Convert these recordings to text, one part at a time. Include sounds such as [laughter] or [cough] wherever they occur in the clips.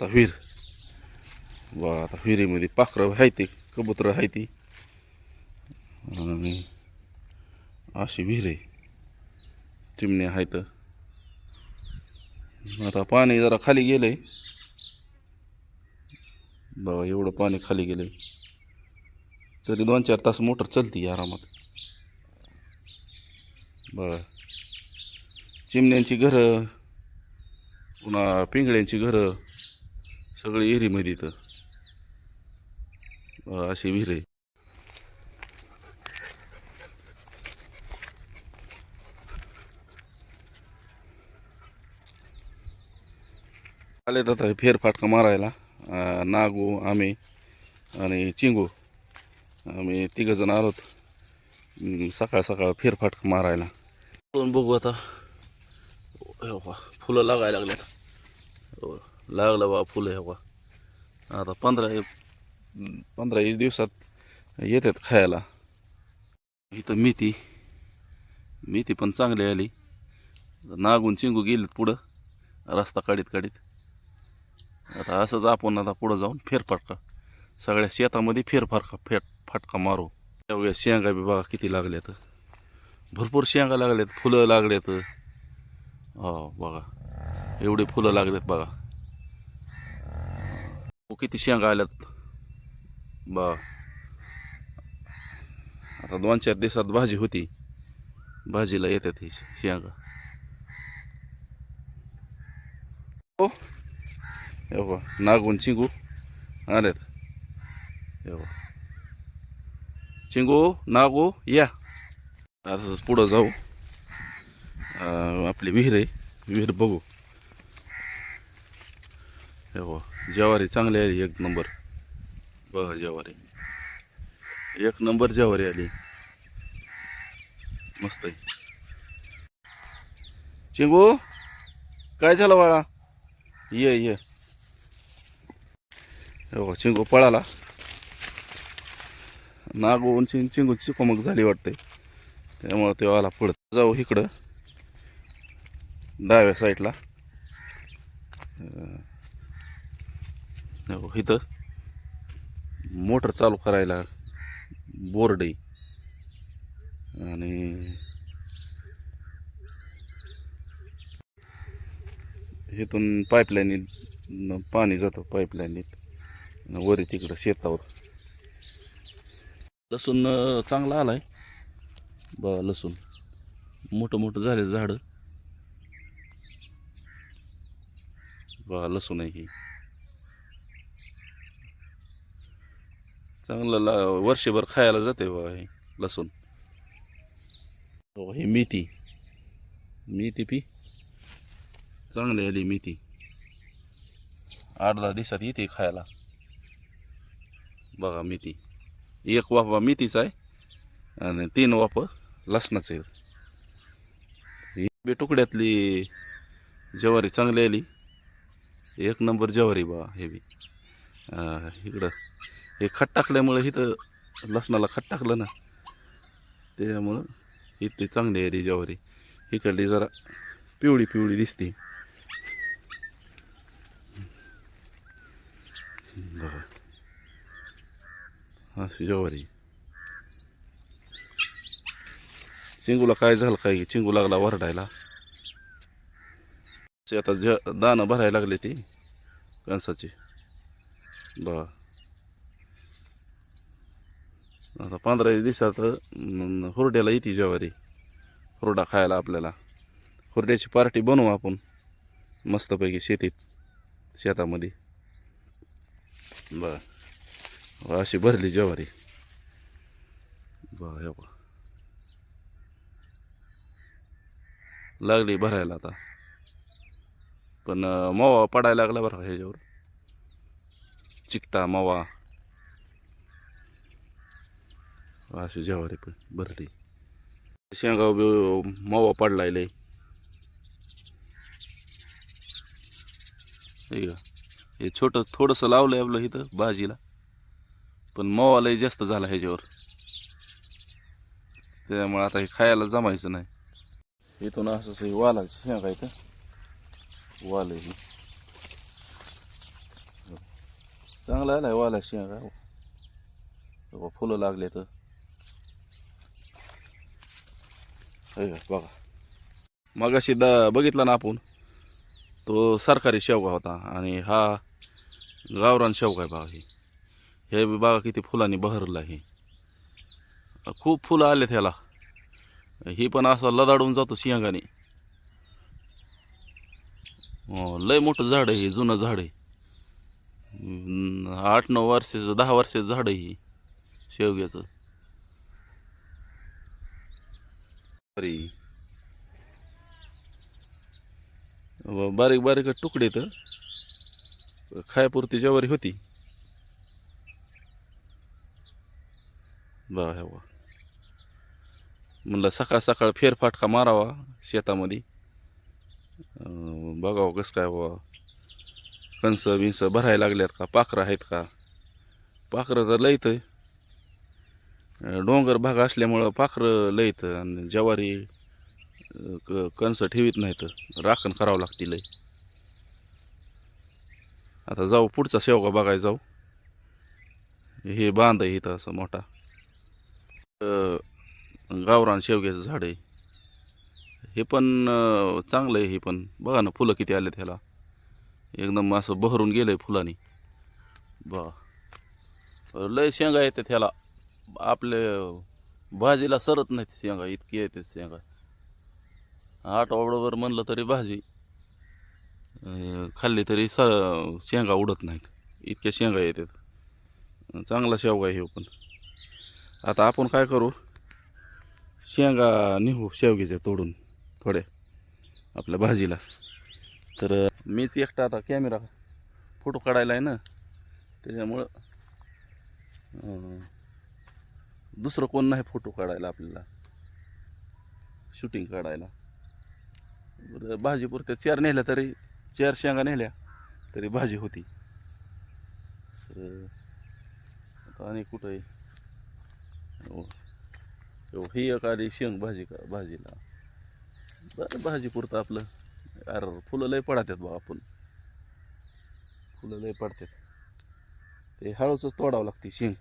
आता विहीर वा आता विहिरीमध्ये पाखरं आहे ते कबुतरं आहे ती आणि अशी विहीर आहे चिमण्या आहेत. आता पाणी जरा खाली गेलं आहे बघा एवढं पाणी खाली गेलं आहे तरी दोन चार तास मोटर चलती आरामात. बघा चिमण्यांची घरं पुन्हा पिंगळ्यांची घरं सगळी विहिरीमध्ये इथं. अशी विहीर आहे. आले आता फेरफाटका मारायला. नागू आम्ही आणि चिंगू. आम्ही तिघंजण आलोत. सकाळ सकाळ फेरफाटका मारायला. पण बघू आता. हे फुलं लागायला लागल्यात. हो, लागलं बा फुलं हे बा. आता पंधरा पंधरा वीस दिवसात येतात खायला. इथं मेथी मेथी पण चांगली आली. नागून चिंगू गेलेत पुढं रस्ता काढीत काढीत. आता असंच आपण आता पुढं जाऊन फेरफटका. सगळ्या शेतामध्ये फेरफाटका फेट फाटका मारू. त्यावेळेस शेंगा बी बघा किती लागल्यात. भरपूर शेंगा लागल्यात फुलं लागल्यात. हो बघा. एवढे फुलं लागलेत बघा. किती शेंगा आल्यात? बा. आता दोन चार दिवसात भाजी होती. भाजीला येतात ही शेंगा. हो. हे बघा नागून चिंगू आल्यात. हे बघा. चिंगू नागू या. आता पुढं जाऊ. आपली विहीर आहे. विहीर बघू. एव ज्वारी चांगली आली एक नंबर. बघा ज्वारी. एक नंबर ज्वारी आली. मस्त आहे. चिंगू काय झालं बाळा? ये ये. हे चिंगू पळाला. नागून चिं चिंगूची चिकोमक झाली वाटते त्यामुळं ते आला पुढं. जाऊ इकडं. डाव्या साईडला हो, इथं मोटर चालू करायला बोर्ड आहे. आणि इथून पाईपलाईन पाणी जातं पाईपलाईनीत वरी तिकडं शेतावर. लसूण चांगला आला आहे बघा लसूण. मोठं मोठं झाले झाडं. बघा लसूण आहे ही. चांगलं ला वर्षभर खायला जाते बघा हे लसूण. हे ही मेथी. मेथी पी. चांगली आली मेथी. आठ दहा दिवसात येते खायला. बघा मेथी. एक वाफा मेथीचा आहे आणि तीन वाफ लसणाचं आहे बी तुकड्यातली ज्वारी चांगली आली. एक नंबर ज्वारी बा हे बी. इकडं. हे खत टाकल्यामुळं इथं लसणाला खत टाकलं ना त्याच्यामुळं इथे चांगली आहे रे ज्वारी इकडली जरा पिवळी पिवळी दिसते. अशी ज्वारी. चिंगूला काय झालं काय? चिंगू लागला वरडायला. आता ज दाणं भरायला लागले ती कणसाची. बा आता पंधरा दिवसात हुरड्याला येते ज्वारी. हुरडा खायला आपल्याला. हुरड्याची पार्टी बनवू आपण. मस्तपैकी शेतीत शेतामध्ये. बर. हो, अशी भरली ज्वारी. बर हे लागली भरायला आता. पण मवा मावा पडायला लागला बरं ह्याच्यावर? चिकटा मावा. अशी जेवारे पण भरले. शेंगा मावा पडलाय लय हे हे छोटं थोडंसं लावलंय आपलं इथं भाजीला. पण मावा लय जास्त झाला ह्याच्यावर. त्यामुळे आता हे खायला जमायचं नाही. इथून असं वालाची शेंगा इथं. वाल आहे चांगला चांगला आलाय वाला शेंगा. फुलं लागले तर बघा. मग अशी द बघितला ना आपण तो सरकारी शेवगा होता आणि हा गावरान शेवगा आहे बघा हे. हे बी बघा किती फुलांनी बहरलं आहे खूप फुलं आले त्याला ही पण असं लदाडून जातो सिंहगाने हो, लय मोठं झाड आहे हे जुनं झाड आहे. आठ नऊ वर्षाचं दहा वर्षाचं झाड आहे ही शेवग्याचं. अरे बारीक बारीक तुकडे तर खायापुरती ज्वारी होती. बा म्हणलं सकाळ सकाळ फेरफाटका मारावा शेतामध्ये. अं, बघावं कसं काय बाबा कणस बिंस भरायला लागल्यात का? पाखरं आहेत का? पाखरं तर लईत डोंगर भाग असल्यामुळं पाखरं लईत आणि ज्वारी क कणसं ठेवीत नाहीत. राखण करावं लागते लई आता जाऊ पुढचा शेवगा बघायला जाऊ. हे बांध आहे इथं असं मोठा. गावरान शेवग्याचं झाड आहे. हे पण चांगलं आहे हे पण. बघा ना फुलं किती आले त्याला एकदम असं बहरून गेलं आहे फुलांनी. बा. लय शेंगा येते त्याला आपले भाजीला सरत नाहीत शेंगा इतकी येतात शेंगा. आठवड्याभर म्हणलं तरी भाजी खाल्ली तरी स शेंगा उडत नाहीत. इतक्या शेंगा येतात. चांगला शेवगा आहे हे पण. आता आपण काय करू? शेंगा निघू शेवग्याच्या तोडून थोड्या आपल्या भाजीला. तर मीच एकटा आता कॅमेरा फोटो काढायला आहे ना त्याच्यामुळं दुसरं कोण नाही फोटो काढायला आपल्याला? शूटिंग काढायला. बरं भाजीपुरत्या चार नेल्या तरी चार शेंगा नेल्या तरी भाजी होती. तर आता आणि कुठं आहे हो. हो. ही एक आली शेंग भाजी का भाजीला. बरं भाजी पुरतं आपलं. अरे फुलं लय पडतात बा आपण. फुलं लय पडतात ते हळूच तोडावं लागते शेंग.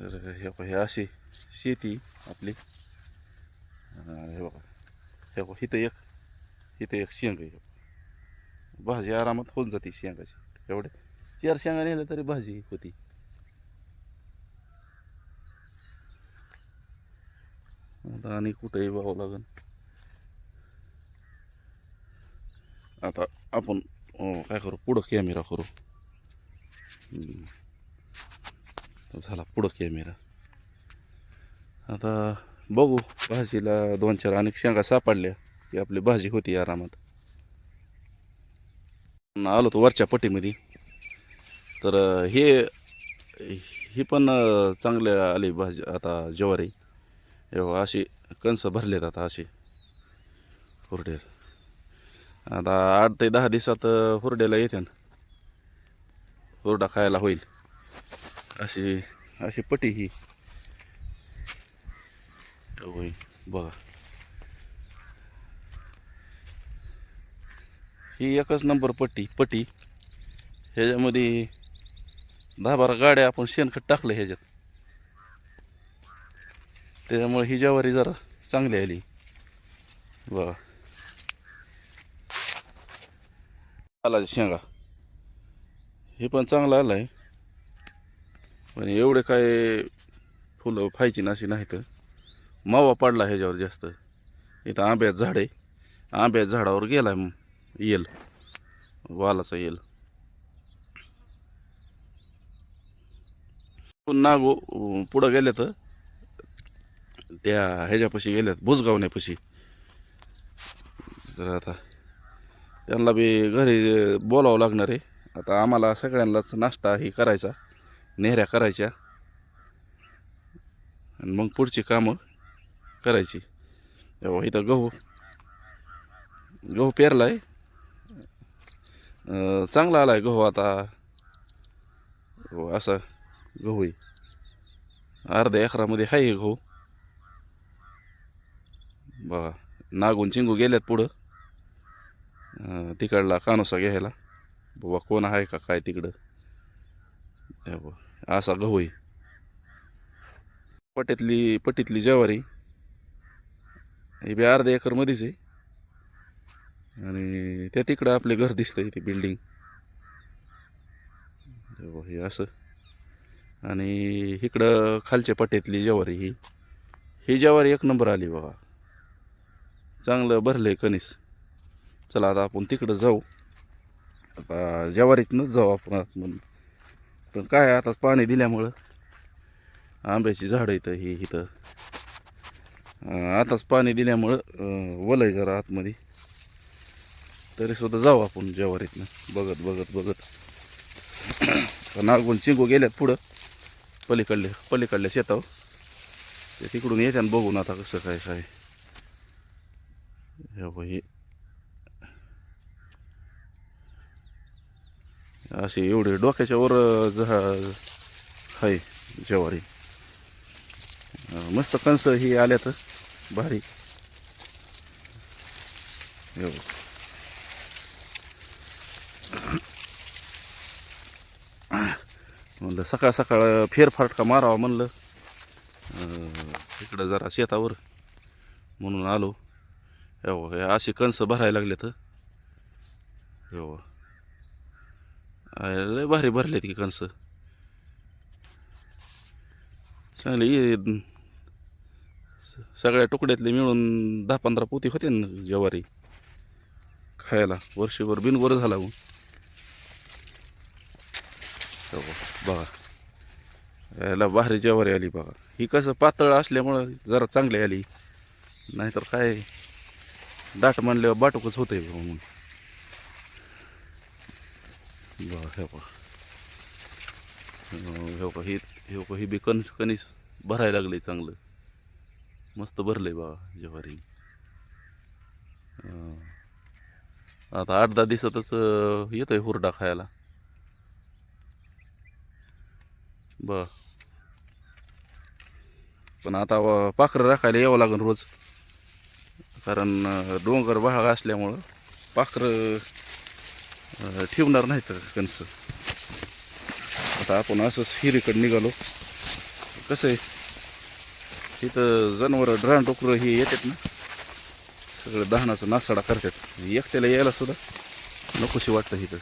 तर हे बघा, हे अशी शेती आपली. हे बघा हे बघा इथं एक इथं एक शेंग आहे. भाजी आरामात होऊन जाते शेंगाची. एवढे चार शेंगा नेल्या तरी भाजी होती. आता आणि कुठेही व्हावं लागेल आता आपण काय करू? पुढं कॅमेरा करू. झाला पुढं कॅमेरा. आता बघू भाजीला दोन चार अनेक शेंगा सापडल्या की आपली भाजी होती आरामात. आलो तो वरच्या पट्टीमध्ये. तर हे ही पण चांगल्या चांगले आली भाजी आता ज्वारी. अशी कणसं भरलेत आता अशी. हुरडे आता आठ ते दहा दिवसात हुरड्याला येते ना हुरडा खायला होईल. अशी अशी पटी ही. होईल बघा. ही एकच नंबर पट्टी पट्टी ह्याच्यामध्ये दहा बारा गाड्या आपण शेणखत टाकलं ह्याच्यात. त्याच्यामुळे ही ज्वारी जरा चांगली आली. बघा. आला शेंगा. हे पण चांगलं आलं आहे पण एवढे काय फुलं फायची नाशी नाही तर मावा पडला ह्याच्यावर जास्त. इथं आंब्यात झाड आहे. आंब्यात झाडावर गेला येल. वालाचा येल. नागो पुढं गेले तर त्या ह्याच्यापाशी गेल्यात भुजगावण्यापाशी. तर आता त्यांना बी घरी बोलावं लागणार आहे. आता आम्हाला सगळ्यांनाच नाश्ता ही करायचा. नेहऱ्या करायच्या. आणि मग पुढची कामं करायची. तेव्हा इथं गहू गहू पेरला आहे चांगला आला आहे गहू आता. हो, असा गहू आहे. अर्ध्या एकरामध्ये आहे हे गहू. बघा नागून चिंगू गेल्यात पुढं. तिकडला कानोसा घ्यायला. बाबा कोण आहे का काय तिकडं? बघ, असा गहू आहे. पट्यातली पट्टीतली ज्वारी. हे बी अर्ध्या एकरमध्येच आहे. आणि त्या तिकडं आपले घर दिसतंय ते बिल्डिंग हो, हे असं. आणि इकडं खालच्या पट्ट्यातली ज्वारी ही. ही ज्वारी एक नंबर आली बघा चांगलं भरलंय कणीस. चला आता आपण तिकडं जाऊ. आता ज्वारीतनंच जाऊ आपण म्हणून पण काय आता पाणी दिल्यामुळं आंब्याची झाडं इथं ही इथं. आताच पाणी दिल्यामुळं वलय जरा आतमध्ये. तरी सुद्धा जाऊ आपण ज्वारीतनं. बघत बघत बघत. [coughs] आता नागून चिंगू गेल्यात पुढं पलीकडले पलीकडल्या शेतावर. ते तिकडून येत्या बघून आता कसं काय काय. हे बघ हे असे एवढे डोक्याच्या वर जहा आहे ज्वारी. मस्त कणस ही आल्यात भारी. म्हणलं सकाळ सकाळ फेरफाटका मारावा म्हणलं. इकडं जरा शेतावर म्हणून आलो. हे असे अशी कणसं भरायला लागले तर हो लय भारी भरलेत की कणसं. चांगली सगळ्या तुकड्यातले मिळून दहा पंधरा पोती होते ना ज्वारी. खायला. वर्षभर बिनवर झाला हो. मग बघा याला भारी ज्वारी आली बघा. ही कसं पातळ असल्यामुळं जरा चांगली आली. नाहीतर काय? दाट म्हणल्यावर बाटूकच होतंय म्हणून. बघा हे बघा हे बघा ही हे बी कण कणीस भरायला लागले चांगलं मस्त भरलंय बा ज्वारी आता आठ दहा दिवसातच अं, आहे हुरडा खायला ब पण आता पाखरं राखायला यावं लागेल रोज कारण डोंगर भाग असल्यामुळं पाखरं ठेवणार ठेवणार नाहीत कणसं. आता आपण असंच हिरीकडे निघालो. कसं आहे? तिथं जनावरं ड्रान डोकरं हे येतात ना. सगळं दहनाचा नासाडा करतात. एकट्याला यायला सुद्धा नकोशी वाटतं इथं.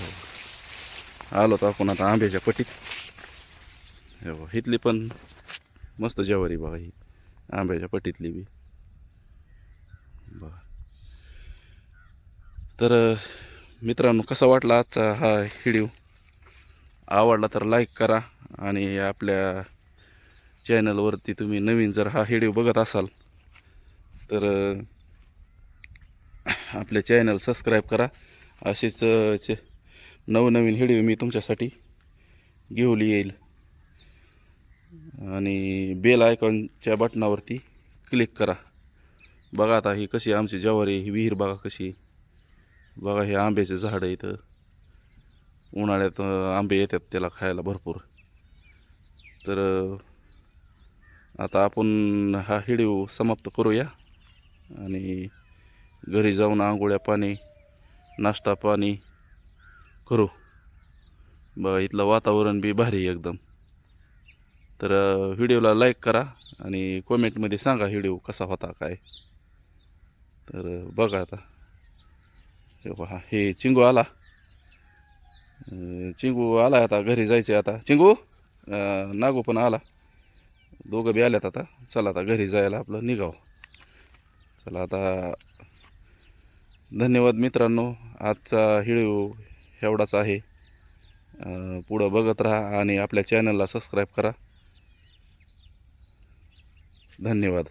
हो. आलो तर आपण आता आंब्याच्या पटीत. हो इथली पण मस्त ज्वारी बघा ही. आंब्याच्या पटीतली बी. तर मित्रांनो कसा वाटला आजचा हा व्हिडिओ? आवडला तर लाईक करा आणि आपल्या चॅनलवरती तुम्ही नवीन जर हा व्हिडिओ बघत असाल तर आपले चॅनल सबस्क्राईब करा. असेच चे- नवनवीन व्हिडिओ मी तुमच्यासाठी घेऊन येईल. आणि बेल आयकॉनच्या बटनावरती क्लिक करा. बघा आता ही कशी आमची ज्वारी ही विहीर बघा कशी बघा हे आंब्याचे झाडं इथं उन्हाळ्यात आंबे येतात त्याला खायला भरपूर. तर आता आपण हा हिडिओ समाप्त करूया. आणि घरी जाऊन आंघोळ्या पाणी नाश्ता पाणी करू. बघा इथलं वातावरण बी भारी आहे एकदम. तर व्हिडिओला लाईक करा आणि कॉमेंटमध्ये सांगा व्हिडिओ कसा होता काय? तर बघा आता. पहा हे चिंगू आला. चिंगू आला आता घरी जायचे आता. चिंगू नागू पण आला. दोघं बी आल्यात आता. चला आता घरी जायला आपलं निघाव. चला आता धन्यवाद मित्रांनो. आजचा व्हिडिओ एवढाच आहे. पुढं बघत राहा आणि आपल्या चॅनलला सबस्क्राईब करा. धन्यवाद.